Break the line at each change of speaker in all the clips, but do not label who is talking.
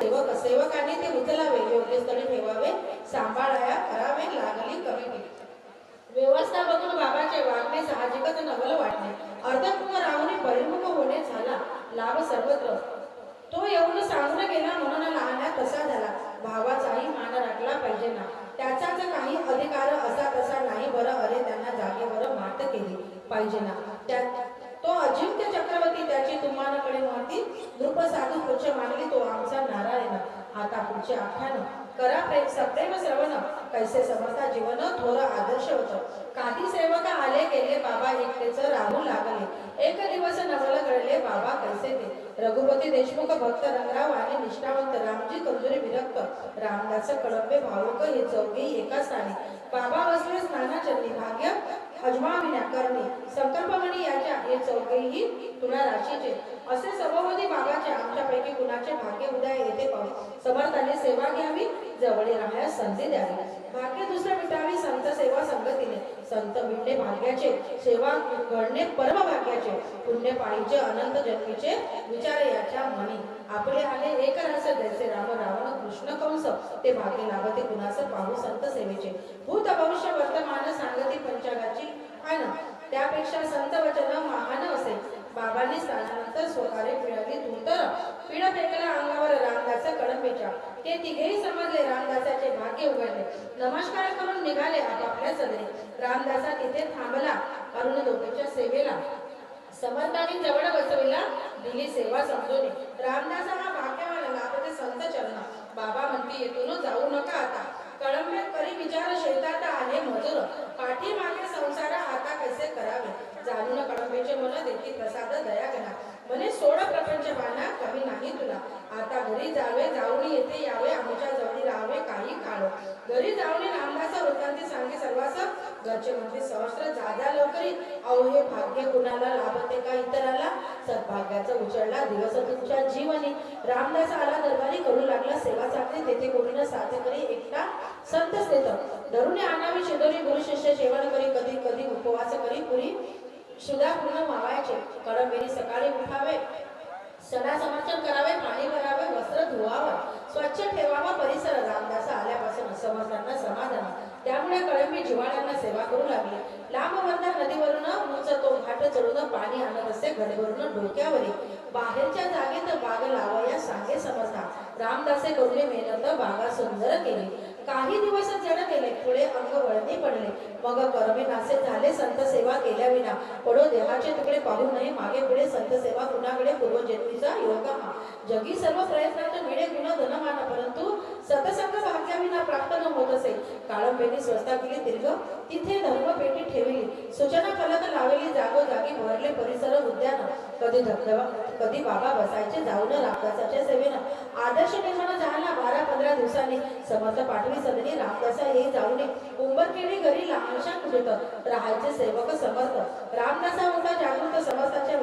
सेवक सेवकाने ते उचलावे योग्य स्थळी ठेवावे सांभाळाया करावे लागली कमी व्यवस्था बघून बाबाचे वागणे साहजिकच नवल वाटले अर्धमुख राहून परिमुख होणे झाला. लाभ सर्वत्र. तो येऊन सांगून गेला म्हणून लहान्या तसा झाला. भावाचाही मान राखला पाहिजे ना. त्याचाच काही अधिकार असा तसा नाही बरं अरे त्यांना जागेवर मात केली पाहिजे ना. त्या अजिंक्य चक्रवर्ती त्याची तुम्हालाकडे माती नृप साधू पुरुष मानली तो आमचा नारायण. आता पुढचे आख्यान करा प्रेम सप्रेम श्रवण. कैसे समर्था जीवन थोर आदर्श होत. काही सेवक आले गेले बाबा एकटेच राहू लागले. एक दिवस नवल घडले बाबा कैसे ते. रघुपती देशमुख भक्त रंगराव आणि निष्ठावंत रामजी कंजुरी विरक्त. रामदास कडंबे भावक हे चौघे एका स्थानी बाबा वसले स्नानाचरणी भाग्य अजमाविण्या करणे. संकल्पमणी याच्या हे चौघेही तुला राशीचे. असे सर्वमधी भागाचे आमच्यापैकी कुणाचे भाग्य उद्या येते पाहू. समर्थाने सेवा घ्यावी जवळी राहण्यास संधी द्यावी. भाग्य दुसरे मिटावी संत सेवा संगतीने. संत मिळणे भाग्याचे सेवा घडणे परम भाग्याचे पुण्य पाळीचे अनंत जन्मीचे विचार याच्या मनी. आपले आले एक रहस्य ते भाग्य लाभते कुणास पाहू संत सेवेचे. भूत भविष्य वर्तमान सांगती पंचागाची आण त्यापेक्षा संत वचन महान असे. बाबांनी स्नानानंतर स्वकारे पिळाली धुंतर पिढ फेकला अंगावर रामदास कडंबेच्या ते तिघेही समजले रामदासाचे भाग्य उघडले. नमस्कार करून निघाले आपापल्या सदरी. रामदासा तिथे थांबला. अरुण दोघेच्या सेवेला. समर्थाने जवळ बसविला. दिली सेवा समजून. रामदासा हा भाग्यवान लाभते संत चरणा. बाबा म्हणते येथून जाऊ नका आता. कळंबे करी विचार शेतात आले मजूर. पाठीमागे संसार आता कसे करावे? जाणून कळंबेचे मन देखील प्रसाद दया घना म्हणे सोड प्रपंच बाना कमी नाही तुला. आता घरी जावे जाऊन येथे यावे आमच्या जवळी राहावे काही काळ. घरी जाऊन रामदासा वृत्तांती सांगे सर्वात घरचे म्हणजे सहस्र जादा लवकरी अहो हे भाग्य कुणाला लाभते का इतराला? सद्भाग्याचा उचलला दिवस तुमच्या जीवनी. रामदास आला दरबारी करू लागला सेवा साधते तेथे कोणीनं साथे करी एकटा संत स्थित धरुणे आणावी शिदोरी गुरु शिष्य जेवण करी कधी कधी उपवास करी पुरी सुधा पूर्ण व्हावायचे कडंबेरी सकाळी उठावे सदा समर्चन करावे पाणी भरावे वस्त्र धुवावं. स्वच्छ ठेवावा परिसर रामदासा आल्यापासून समर्थांना समाधान. त्यामुळे कळंबी जिवाळ्यांना सेवा करू लागली. लांब नदीवरून उंच तो घाट चढून पाणी आणत असे घडीवरून डोक्यावरी. बाहेरच्या जागेत बाग लावया सांगे समजता रामदासे करुणे मेहनत बागा सुंदर केली. काही दिवसात जण गेले पुढे अंग वळणी पडले. मग करमे नासे झाले संत सेवा केल्या विना. पडो देहाचे तुकडे पाहू नये मागे पुढे संत सेवा कुणाकडे पूर्वजन्मीचा योग हा. जगी सर्व प्रयत्नात मिळे गुण धनमान परंतु सतसंग भाग्याविना प्राप्त न होत असे. काळंबेनी स्वस्ता केली दीर्घ तिथे धर्मपेटी ठेवली. सूचना फलक लावली जागोजागी भरले परिसर उद्यान. कधी धबधबा कधी बाबा बसायचे जाऊन रामदासाच्या सेवेनं. आदर्श निर्माण झाला बारा पंधरा दिवसांनी. समर्थ पाठवी सदनी रामदासा हे जाऊन उंबरकेडी घरी लहानशा कुठेत राहायचे सेवक समर्थ. रामदासा होता जागृत समर्थाच्या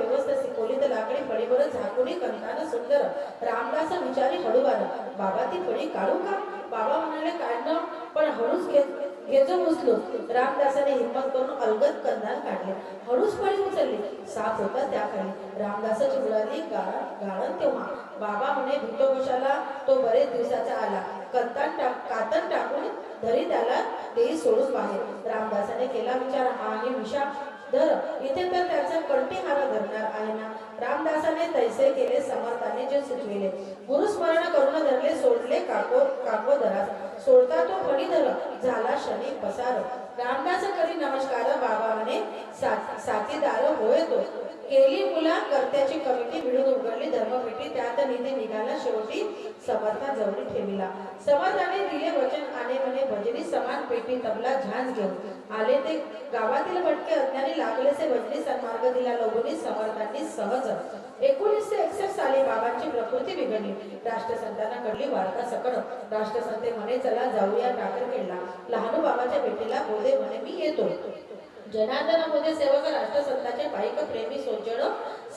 खोली तर लाकडी फळीवर झाकुणी कंठान सुंदर. रामदास विचारी हळूवार. बाबा ती फळी काढू का? बाबा म्हणाले काढणं. पण हळूच घेत. घेजो उचलो रामदासाने हिंमत करून अलगद कंदाल काढले. हळूच फळी उचलली. साप होता त्याखाली. रामदासाची मुलाली गाळण तेव्हा. बाबा म्हणे भूतकोशाला तो बरेच दिवसाचा आला. कंतान टाक कातन टाकून धरी त्याला तेही सोडून बाहेर. रामदासाने केला विचार. हा आणि विषा धर. इथे तर त्याचा कंठीहार धरणार आहे ना. रामदासाने तैसे केले समर्थाने जे सुचविले. गुरुस्मरण करून धरले सोडले काको काको धरास सोडता तो फणी धर झाला शनी पसार. रामदास करी नमस्कार बाबा सा- साथीदार होय तो. केली मुला कर्त्याची कमिटी मिळून उघडली धर्मपेटी. त्यात निधी निघाला. शेवटी समर्था जवळ ठेविला. समर्थाने दिले वचन. आले म्हणे भजनी समान पेटी तबला झांज घेऊन. आले ते गावातील भटके अज्ञानी लागलेसे भजनी सन्मार्ग दिला. लोगोनी समर्थांनी सहज एकोणीसशे एकसष्ट साली बाबांची प्रकृती बिघडली. राष्ट्रसंतांना घडली वार्ता सकड राष्ट्रसंते म्हणे चला जाऊया टाकर खेळला. लहानू बाबाच्या भेटीला बोले म्हणे मी येतो. जनार्दनामध्ये सेवक राष्ट्रसंताचे पाईक प्रेमी सोजण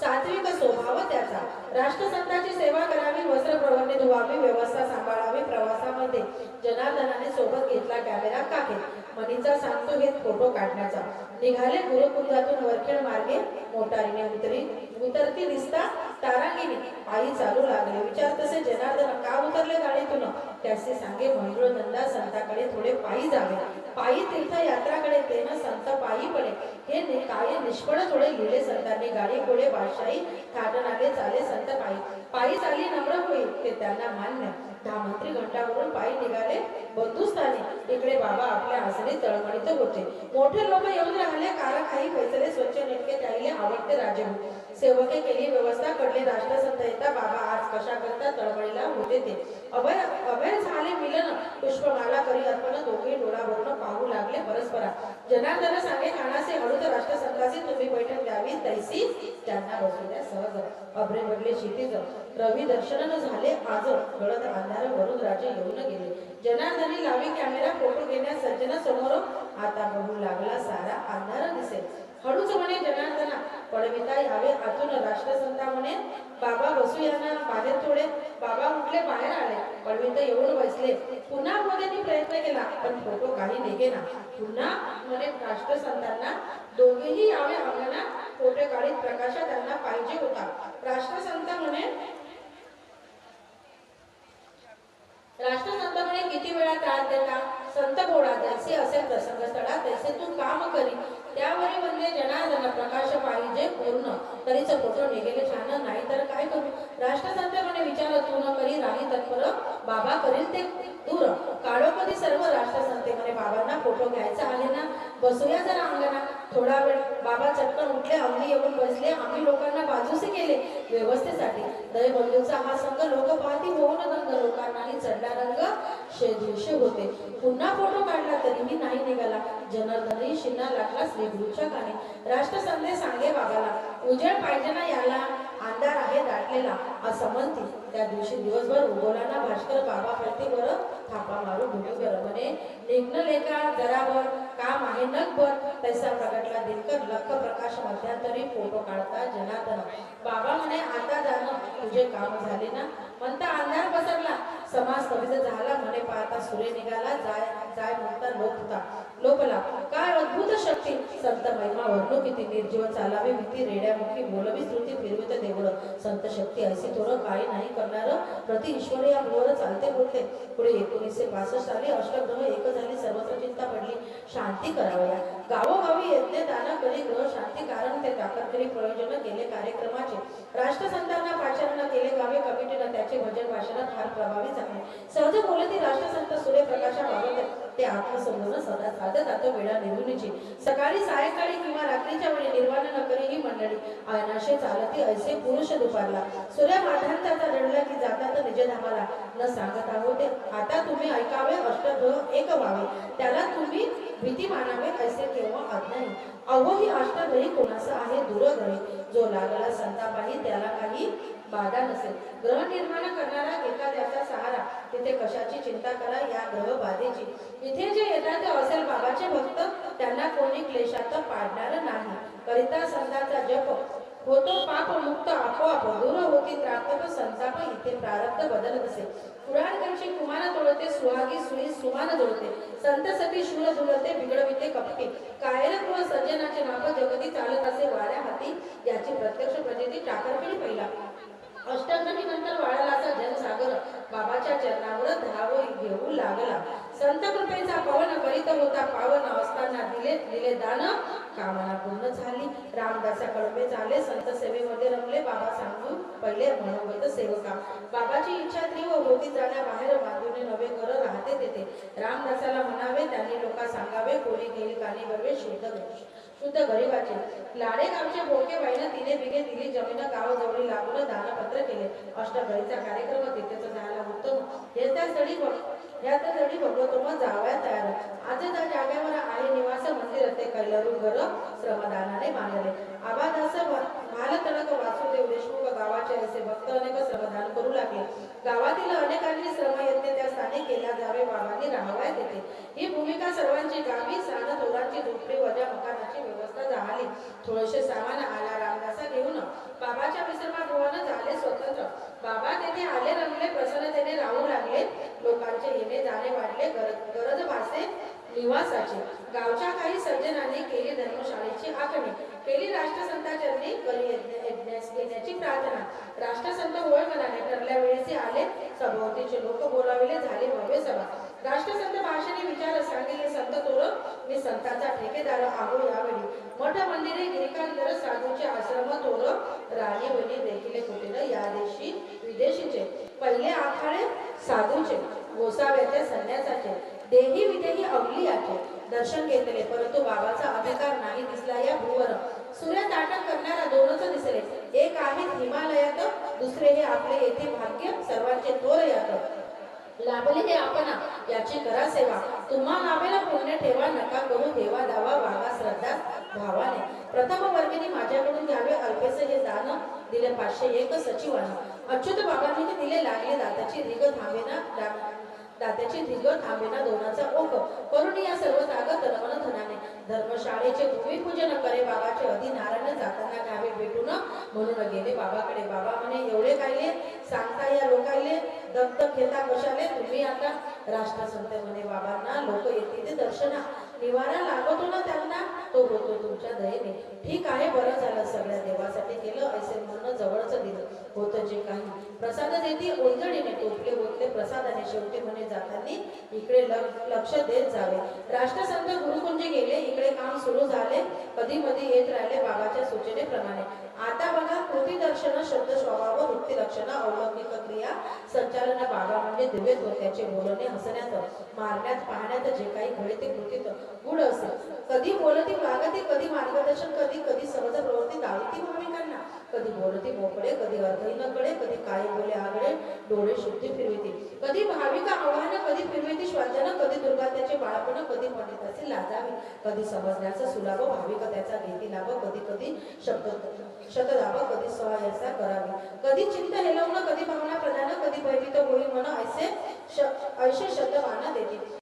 सात्विक स्वभाव त्याचा. राष्ट्रसंताची सेवा करावी वस्त्र प्रवरणे धुवावी व्यवस्था सांभाळावी प्रवासामध्ये. जनार्दनाने सोबत घेतला कॅमेरा काकेत मनीचा सांगतो घेत फोटो काढण्याचा. निघाले गुरुकुंजातून वरखेड मार्गे. मोटारीने उतरी. उतरती दिसता तारांगिनी आई चालू लागले. विचार तसे जनार्दन का उतरले गाडीतून? त्याचे सांगे धंदा संताकडे थोडे पायी जावे. पायी तीर्थ यात्राकडे ते संत पायी पडे. हे काय निष्फळ थोडे लिहिले संतांनी. गाडी घोडे बादशाही थाटणारे चाले संत पायी. पायी चाली नम्र होईल ते त्यांना मान्य. धामंत्री घंटावरून पायी निघाले बंधुस्थानी. इकडे बाबा आपल्या आसनी तळमळीत होते. मोठे लोक येऊन राहिले कारण काही फैसले स्वच्छ नेटके त्याहिले आवडते राजे होते सेवके केली व्यवस्था कडले राष्ट्रसंत येता बाबा आज कशा करता तळमळीला होते ते अभय अभय झाले मिलन पुष्पमाला करी अर्पण दोघे डोळावरून पाहू लागले परस्परा. जनार्दन सांगे कानासे हळूच राष्ट्रसंताचे तुम्ही बैठक द्यावी तैसी त्यांना बसवल्या सहज. अभ्रे बदले क्षितिज रवी दर्शन झाले आज गळत अंधार वरुण राजे येऊन गेले. जनार्दनी लावी कॅमेरा फोटो घेण्यास सज्जन समोर आता बघू लागला सारा अंधार दिसेल. पडविता यावे आतून राष्ट्रसंता म्हणे बाबा बसू यांना बाहेर थोडे. बाबा उठले बाहेर आले. पडवित येऊन बसले. पुन्हा मोदींनी प्रयत्न केला पण फोटो काही निघेना. पुन्हा म्हणे राष्ट्रसंतांना दोघेही यावे आपल्याला फोटो काढीत प्रकाशा त्यांना पाहिजे होता. राष्ट्रसंत म्हणे राष्ट्रसंत म्हणे किती वेळा त्रास देता? संत बोळा असे प्रसंग स्थळा तैसे तू काम करी. त्यावरी म्हणजे जनार्दन प्रकाश पाहिजे पूर्ण. तरीच फोटो निघेले छान. नाही तर काय करू? राष्ट्रसंत म्हणे विचार तू न करी राही तत्पर. बाबा करील ते दूर. काळोपदी सर्व राष्ट्रसंते म्हणे बाबांना फोटो घ्यायचा आहे ना? बसूया जरा अंगणा थोडा वेळ बाबा चटकन उठले आम्ही येऊन बसले आम्ही लोकांना बाजूसे केले व्यवस्थेसाठी. दयबंधूचा हा संघ लोकपाती होऊन रंग लोकांनाही चढला रंग शे होते. पुन्हा फोटो काढला तरीही नाही निघाला. जनार्दनही शिन्ना लागला श्री गुरुच्या काने सांगे बाबाला उजेड पाहिजे ना याला? अंधार आहे दाटलेला. असं म्हणते त्या दिवशी दिवसभर उगवलाना भास्कर बाबा प्रतिवर थापा मारू भूमीवर म्हणे निघण लेखा जरावर काम आहे नगभर. तैसा प्रगटला दिनकर लख प्रकाश मध्यांतरी फोटो काढता जनार्दन बाबा म्हणे आता जाणं तुझे काम झाले ना. म्हणता अंधार पसरला. समाज कविता झाला म्हणे पाहता सूर्य निघाला जाय जाय म्हणता लोपता लोपला काय अद्भुत शक्ती! संत महिमा वर्णू किती निर्जीव चालावे भीती रेड्यामुखी बोलवी श्रुती फिरवित देवळ. संत शक्ती असे थोडं काही नाही करणार. प्रति ईश्वर या मुलावर चालते बोलते. पुढे एकोणीसशे पासष्ट साली अष्टग्रह एक झाली शांती करावया. गावोगावी येतले दान करी ग्रह शांती कारण ते ताकदकरी प्रयोजन केले कार्यक्रमाचे. राष्ट्रसंतांना पाचारण केले गावे कमिटीनं त्याचे भजन भाषण फार प्रभावी झाले सहज बोलती राष्ट्रसंत सूर्यप्रकाशाबाबत ते आत्मसंबोधन सदा साधत आता वेळा निघूनची. सकाळी सायंकाळी किंवा रात्रीच्या वेळी निर्वाण न करी ही मंडळी. आयनाशे चालती ऐसे पुरुष दुपारला. सूर्य माधांताचा रडला की जातात निजधामाला. न सांगत आहोत ते. आता तुम्ही ऐकावे अष्टग्रह एक व्हावे त्याला तुम्ही भीती मानावे ऐसे केव्हा अज्ञानी अहो ही आष्टा घरी कोणाचा आहे? दूरग्रही जो लागला संतापाही त्याला काही बाधा नसेल. ग्रह निर्माण करणारा एखाद्याचा सहारा. तिथे कशाची चिंता करा या ग्रह बाधेची इथे जे येतात ते असेल बाबाचे भक्त. त्यांना कोणी क्लेशात पाडणार नाही. करिता संतांचा जप होतो पाप मुक्त आपोआप दूर होती. त्रातप संताप इथे प्रारब्ध बदलत असे पुराणकरची कुमान तोडते सुहागी सुई सुमान जोडते. संत सती शूर झुलते बिघडविते कपटी कायर गृह सज्जनाचे नाप जगती चालत असे वाऱ्या हाती याची प्रत्यक्ष प्रचिती टाकरपिणी पहिला. अष्टमी नंतर वाढला जनसागर. बाबाच्या चरणावर धाव घेऊ लागला. संत कृपेचा पवन करीत होता. घेतलेले दान कामना पूर्ण झाली. रामदासा कडपे झाले. संत सेवेमध्ये रमले. बाबा सांगून पहिले मनोगत सेवका. बाबाची इच्छा तीव्र होती. जाण्या बाहेर बांधून नवे घर राहते तेथे. रामदासाला म्हणावे त्यांनी लोका सांगावे कोणी गेली कानी बरवे शुद्ध शुद्ध गरीबाचे लाडे गावचे बोके बाईने तिने बिगे दिली. जमीन गावाजवळी लागून दानपत्र केले. अष्टगळीचा कार्यक्रम तिथेच झाला. उत्तम. हे त्या स्थळी बघ- या त्या स्थळी मग जावया तयार आज त्या जागेवर आहे निवास मंदिर ते कैलरू घर श्रमदानाने बांधले. आबादास भाल तडक वासुदेव देशमुख गावाचे असे भक्त अनेक श्रमदान करू लागले. गावातील अनेकांनी श्रमयज्ञ त्या स्थानी केला जावे बाबांनी राहावाय देते. ही भूमिका सर्वांची गावी सान तोरांची झोपडी वजा मकानाची व्यवस्था झाली थोडेसे सामान आला रामदासा घेऊन बाबाच्या विश्रमागृहानं झाले स्वतंत्र बाबा तेथे आले रंगले प्रसन्नतेने राहू लागले लोकांचे हिमे जाणे वाढले गरज भासे निवासाचे. गावच्या काही सज्जनांनी केली धर्मशाळेची आखणी. केली राष्ट्रसंताचरणी करी यज्ञास घेण्याची प्रार्थना. राष्ट्रसंत होय म्हणाले ठरल्या वेळेस आले. सभोवतीचे लोक बोलाविले झाले भव्य सभा. राष्ट्रसंत भाषेने विचार सांगितले संत तोर मी संतांचा ठेकेदार आहो यावेळी. मठ मंदिरे गिरिकांतर साधूचे आश्रम तोर राणी बनी देखील कुटीर या देशी विदेशीचे. पहिले आखाडे साधूचे. गोसाव्याचे संन्यासाचे. देही विदेही अवली अवलियाचे दर्शन घेतले परंतु बाबाचा अधिकार नाही दिसला या भूवर. सूर्य ताटक करणारा दोनच दिसले. एक आहे हिमालयात दुसरे हे आपले येथे भाग्य सर्वांचे थोर यात. लाभले हे आपण याची करा सेवा. तुम्हा लाभेला पुण्य ठेवा नका करू देवा दावा वागा श्रद्धा भावाने. प्रथम वर्गिनी माझ्याकडून घ्यावे अल्पेस हे दान दिले पाचशे एक सचिवानं. अच्युत बाबांनी दिले लागले दाताची रिग थांबेना दात्याची धिग थांबेना दोनाचा ओक करून या सर्व तागत तनमन धनाने. धर्मशाळेचे भूमिपूजन करे बाबाचे अधि नारायण जाताना गावे भेटून म्हणून गेले बाबाकडे. बाबा म्हणे एवढे कायले? सांगता या लोकायले? दत्त घेता कशाले? तुम्ही आता राष्ट्रसंत म्हणे बाबांना लोक येतील ते दर्शना. निवारा लागतो ना त्यांना? तो होतो तुमच्या दयेने. ठीक आहे बरं झालं. सगळ्या देवासाठी केलं ऐसे म्हणणं जवळच दिलं. होत जे काही. प्रसाद देती ओंजळीने टोपले ओतले. प्रसादाने शेवटी म्हणे जातानी इकडे लक्ष देत जावे. राष्ट्रसंत गुरुकुंजे गेले. इकडे काम सुरू झाले. कधी मधी येत राहिले बाबाच्या सूचनेप्रमाणे. आता बघा कृती दर्शन शब्द स्वभाव वृत्ती लक्षण अवलौकिक क्रिया संचालन बाबा म्हणजे दिव्यत्व त्याचे बोलणे हसण्यात मारण्यात पाहण्यात जे काही घडे ते कृतीत गुढ असे. कधी बोलती वागते कधी मार्गदर्शन कधी कधी सहज प्रवृत्ती दाविती भाविकांना कधी बोलते मोकळे कधी अर्थहीनकडे कधी काय बोले आगळे डोळे शुद्धी फिरविते. कधी भाविका आव्हानं कधी फिरविते श्वासन कधी दुर्गात्याचे बाळपण कधी पंडिताचे लाजावे. कधी समजण्याचा सुलाभ भाविक त्याचा घेती लाभ कधी कधी शब्द शतदाभ कधी सहायसा करावी. कधी चिंत हेलवणं कधी भावना प्रधान कधी भयभीत होई म्हण ऐसे श- ऐसे शब्द वाना देते